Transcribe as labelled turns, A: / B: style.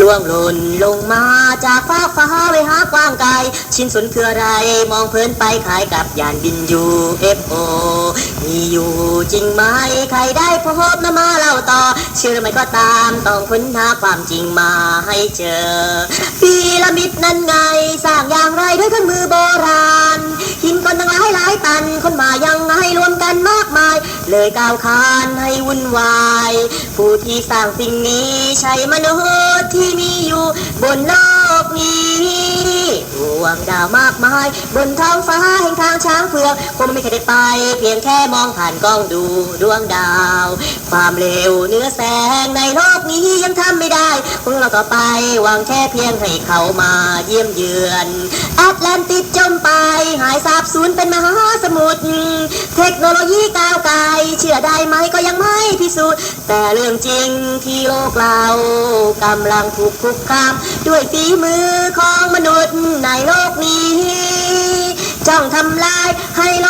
A: ล่วงหล่นลงมาจากฟ้าฟ้าไปหากว้างไกล ชิ้นส่วนคืออะไร มองเพลินไปคล้ายกับยานบินยูเอฟโอมีอยู่จริงไหม ใครได้พบนำมาเล่าต่อ เชื่อไหมก็ตามต้องค้นหาความจริงมาให้เจอพีระมิดนั้นไง สร้างอย่างไรด้วยเครื่องมือโบราณ หินก้อนตั้งหลายหลายตัน คนมายังไงรวมกันมากมาย เลยก้าวขานให้วุ่นวาย ผู้ที่สร้างสิ่งนี้ ใช่มนุษย์ที่มีอยู่บนโลกนี้ดวงดาวมากมาย บนท้องฟ้าแห่งทางช้างเผือกคงไม่เคยได้ไป เพียงแค่มองผ่านกล้องดูดวงดาว ความเร็วเนื้อแสงในโลกนี้ยังทำไม่ได้พวกเราต่อไปวังแค่เพียงให้เขามาเยี่ยมเยือน แอตแลนติสจมไปหายสาบสูญเป็นมหาสมุทร เทคโนโลยีก้าวไกลเชื่อได้ไหมก็ยังไม่พิสูจน์แต่เรื่องจริงที่โลกเรากำลังถูกคุกคาม ด้วยฝีมือของมนุษย์ในโลกนี้ จ้องทำลายให้โล